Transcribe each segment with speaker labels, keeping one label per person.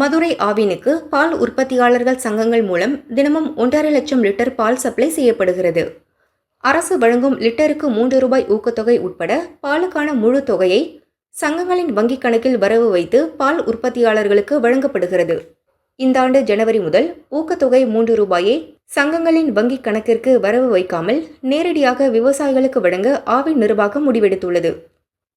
Speaker 1: மதுரை ஆவினுக்கு பால் உற்பத்தியாளர்கள் சங்கங்கள் மூலம் தினமும் ஒன்றரை லட்சம் லிட்டர் பால் சப்ளை செய்யப்படுகிறது. அரசு வழங்கும் லிட்டருக்கு மூன்று ரூபாய் ஊக்கத்தொகை உட்பட பாலுக்கான முழு தொகையை சங்கங்களின் வங்கிக் கணக்கில் வரவு வைத்து பால் உற்பத்தியாளர்களுக்கு வழங்கப்படுகிறது. இந்த ஆண்டு ஜனவரி முதல் ஊக்கத்தொகை மூன்று ரூபாயை சங்கங்களின் வங்கிக் கணக்கிற்கு வரவு வைக்காமல் நேரடியாக விவசாயிகளுக்கு வழங்க ஆவின் நிர்வாகம் முடிவெடுத்துள்ளது.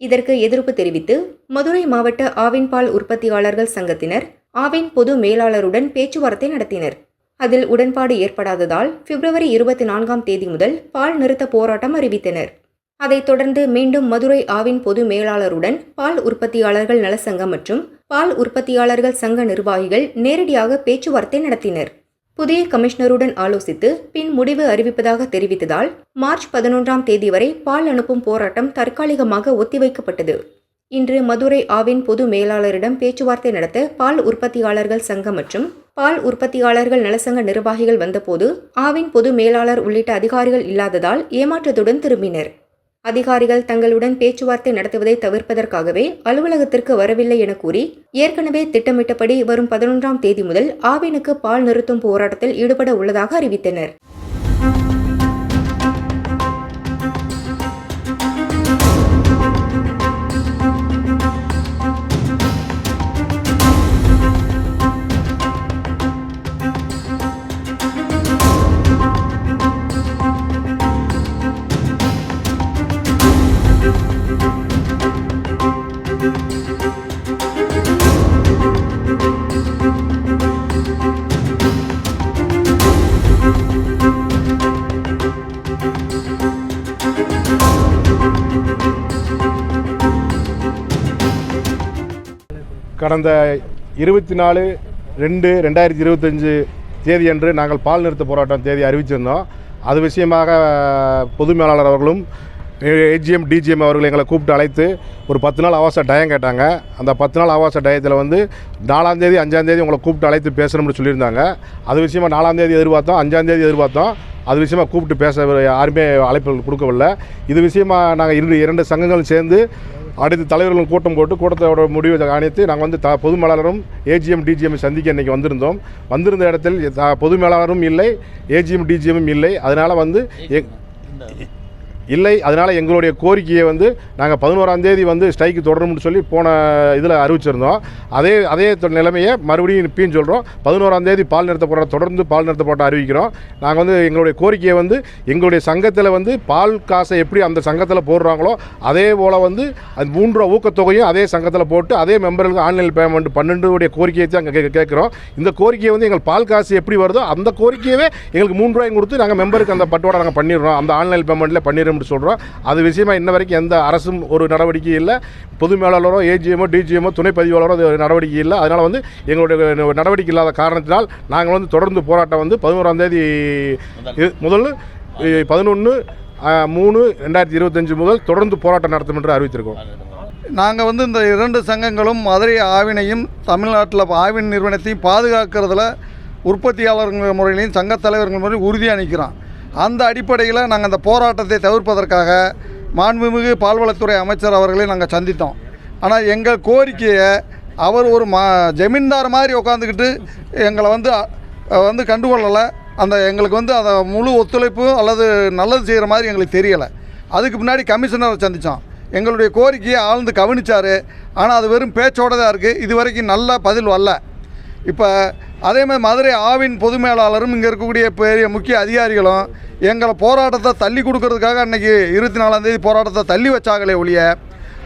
Speaker 1: இதற்கு எதிர்ப்பு தெரிவித்து மதுரை மாவட்ட ஆவின் பால் உற்பத்தியாளர்கள் சங்கத்தினர் ஆவின் பொது மேலாளருடன் பேச்சுவார்த்தை நடத்தினர். அதில் உடன்பாடு ஏற்படாததால் பிப்ரவரி இருபத்தி நான்காம் தேதி முதல் பால் நிறுத்த போராட்டம் அறிவித்தனர். அதைத் தொடர்ந்து மீண்டும் மதுரை ஆவின் பொது மேலாளருடன் பால் உற்பத்தியாளர்கள் நலசங்கம் மற்றும் பால் உற்பத்தியாளர்கள் சங்க நிர்வாகிகள் நேரடியாக பேச்சுவார்த்தை நடத்தினர். புதிய கமிஷனருடன் ஆலோசித்து பின் முடிவு அறிவிப்பதாக தெரிவித்ததால் மார்ச் பதினொன்றாம் தேதி வரை பால் அனுப்பும் போராட்டம் தற்காலிகமாக ஒத்திவைக்கப்பட்டது. இன்று மதுரை ஆவின் பொது மேலாளரிடம் பேச்சுவார்த்தை நடத்த பால் உற்பத்தியாளர்கள் சங்கம் மற்றும் பால் உற்பத்தியாளர்கள் நலசங்க நிர்வாகிகள் வந்தபோது ஆவின் பொது மேலாளர் உள்ளிட்ட அதிகாரிகள் இல்லாததால் ஏமாற்றத்துடன் திரும்பினர். அதிகாரிகள் தங்களுடன் பேச்சுவார்த்தை நடத்துவதை தவிர்ப்பதற்காகவே அலுவலகத்திற்கு வரவில்லை என கூறி ஏற்கனவே திட்டமிட்டபடி வரும் பதினொன்றாம் தேதி முதல் ஆவினுக்கு பால் நிறுத்தும் போராட்டத்தில் ஈடுபட உள்ளதாக அறிவித்தனர்.
Speaker 2: கடந்த இருபத்தி நாலு ரெண்டு ரெண்டாயிரத்தி இருபத்தஞ்சு தேதி அன்று நாங்கள் பால் நிறுத்த போராட்டம் தேதி அறிவிச்சிருந்தோம். அது விஷயமாக பொது மேலாளர் அவர்களும் ஏஜிஎம் டிஜிஎம் அவர்கள் எங்களை கூப்பிட்டு அழைத்து ஒரு பத்து நாள் அவாச டயம் கேட்டாங்க. அந்த பத்து நாள் அவகாச டயத்தில் வந்து நாலாந்தேதி அஞ்சாந்தேதி உங்களை கூப்பிட்டு அழைத்து பேசணும்னு சொல்லியிருந்தாங்க. அது விஷயமா நாலாந்தேதி எதிர்பார்த்தோம் அஞ்சாந்தேதி எதிர்பார்த்தோம். அது விஷயமா கூப்பிட்டு பேச யாருமே அழைப்புகள் கொடுக்கவில்லை. இது விஷயமா நாங்கள் இரு இரண்டு சங்கங்களும் சேர்ந்து அடுத்து தலைவர்களும் கூட்டம் போட்டு கூட்டத்தோட முடிவு அனைத்து நாங்கள் வந்து த பொது மேலாளரும் ஏஜிஎம் டிஜிஎம் சந்திக்க இன்றைக்கி வந்திருந்தோம். வந்திருந்த இடத்தில் பொது மேலாளரும் இல்லை ஏஜிஎம் டிஜிஎம்மும் இல்லை. அதனால் வந்து எ இல்லை அதனால் எங்களுடைய கோரிக்கையை வந்து நாங்கள் பதினோராம் தேதி வந்து ஸ்ட்ரைக்கு தொடரும்னு சொல்லி போன இதில் அறிவிச்சிருந்தோம். அதே அதே நிலைமையை மறுபடியும் இப்பயும் சொல்கிறோம் பதினோராம் தேதி பால் நிறுத்த போராட்டம் தொடர்ந்து பால் நிறுத்த போராட்டம் அறிவிக்கிறோம். நாங்கள் வந்து எங்களுடைய கோரிக்கையை வந்து எங்களுடைய சங்கத்தில் வந்து பால் காசை எப்படி அந்த சங்கத்தில் போடுறாங்களோ அதே போல் வந்து அது மூன்று ஊக்கத்தொகையும் அதே சங்கத்தில் போட்டு அதே மெம்பர்களுக்கு ஆன்லைன் பேமெண்ட் பன்னெண்டுடைய கோரிக்கையை தான் அங்கே கேட்குறோம். இந்த கோரிக்கையை வந்து எங்கள் பால் காசு எப்படி வருதோ அந்த கோரிக்கையவே எங்களுக்கு மூன்று ரூபாயும் கொடுத்து நாங்கள் மெம்பருக்கு அந்த பட்டோட நாங்கள் பண்ணிடுறோம். அந்த ஆன்லைன் பேமெண்ட்டில் பண்ணிடுறோம் அப்படின்னு சொல்கிறோம் அது விஷயமா இன்ன வரைக்கும் எந்த அரசும் ஒரு நடவடிக்கை இல்லை. பொது மேலாளரோ ஏஜிஎம்மோ டிஜிஎம்மோ துணை பதிவாளரோ அது நடவடிக்கை இல்லை. அதனால் வந்து எங்களுடைய நடவடிக்கை இல்லாத காரணத்தினால் நாங்கள் வந்து தொடர்ந்து போராட்டம் வந்து பதினோராம் தேதி முதல் பதினொன்று மூணு ரெண்டாயிரத்தி இருபத்தஞ்சு முதல் தொடர்ந்து போராட்டம் நடத்தும் என்று அறிவித்திருக்கோம்.
Speaker 3: நாங்கள் வந்து இந்த இரண்டு சங்கங்களும் மதுரை ஆவினையும் தமிழ்நாட்டில் ஆவின் நிறுவனத்தையும் பாதுகாக்கிறதுல உற்பத்தியாளர்கள் முறையிலையும் சங்கத் தலைவர்கள் முறையும் உறுதியாக நிற்கிறோம் அந்த அடிப்படையில் நாங்கள் அந்த போராட்டத்தை தவிர்ப்பதற்காக மாண்புமிகு பால்வளத்துறை அமைச்சர் அவர்களை நாங்கள் சந்தித்தோம். ஆனால் எங்கள் கோரிக்கையை அவர் ஒரு மா ஜமீன்தார் மாதிரி உட்காந்துக்கிட்டு எங்களை வந்து வந்து கண்டுகொள்ளலை. அந்த எங்களுக்கு வந்து அதை முழு ஒத்துழைப்பு அல்லது நல்லது செய்கிற மாதிரி எங்களுக்கு தெரியலை. அதுக்கு முன்னாடி கமிஷனரை சந்தித்தோம் எங்களுடைய கோரிக்கையை ஆழ்ந்து கவனிச்சார். ஆனால் அது வெறும் பேச்சோட தான் இருக்குது இது வரைக்கும் நல்ல பதில் வரல. இப்போ அதே மாதிரி மதுரை ஆவின் பொது மேலாளரும் இங்கே இருக்கக்கூடிய பெரிய முக்கிய அதிகாரிகளும் எங்களை போராட்டத்தை தள்ளி கொடுக்கறதுக்காக அன்றைக்கி இருபத்தி நாலாந்தேதி போராட்டத்தை தள்ளி வச்சாங்களே ஒழிய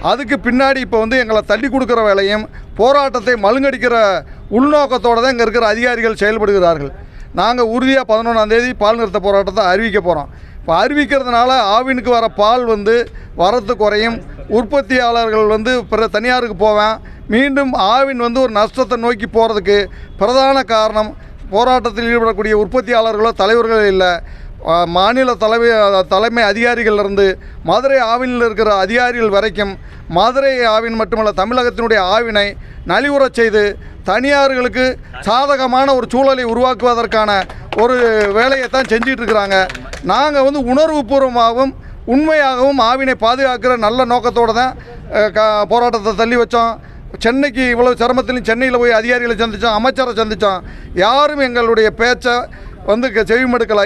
Speaker 3: அதுக்கு பின்னாடி இப்போ வந்து எங்களை தள்ளி கொடுக்குற வேலையும் போராட்டத்தை மழுங்கடிக்கிற உள்நோக்கத்தோடு தான் இங்கே இருக்கிற அதிகாரிகள் செயல்படுகிறார்கள். நாங்கள் உறுதியாக பதினொன்றாந்தேதி பால் நிறுத்த போராட்டத்தை அறிவிக்க போகிறோம் அறிவிக்கிறதுனால ஆவினுக்கு வர பால் வந்து வரத்து குறையும். உற்பத்தியாளர்கள் வந்து பிற தனியாருக்கு போவேன். மீண்டும் ஆவின் வந்து ஒரு நஷ்டத்தை நோக்கி போகிறதுக்கு பிரதான காரணம் போராட்டத்தில் ஈடுபடக்கூடிய உற்பத்தியாளர்களோ தலைவர்களோ இல்லை. மாநில தலைமை தலைமை அதிகாரிகளிலிருந்து மதுரை ஆவினில் இருக்கிற அதிகாரிகள் வரைக்கும் மதுரை ஆவின் மட்டுமல்ல தமிழகத்தினுடைய ஆவினை நலிவுறச் செய்து தனியார்களுக்கு சாதகமான ஒரு சூழலை உருவாக்குவதற்கான ஒரு வேலையை தான் செஞ்சிட்ருக்கிறாங்க. நாங்கள் வந்து உணர்வுபூர்வமாகவும் உண்மையாகவும் ஆவினை பாதுகாக்கிற நல்ல நோக்கத்தோடு தான் க போராட்டத்தை தள்ளி வச்சோம். சென்னைக்கு இவ்வளோ சிரமத்திலையும் சென்னையில் போய் அதிகாரிகளை சந்தித்தோம் அமைச்சரை சந்தித்தோம் யாரும் எங்களுடைய பேச்சை வந்து செவிமடுக்கலை.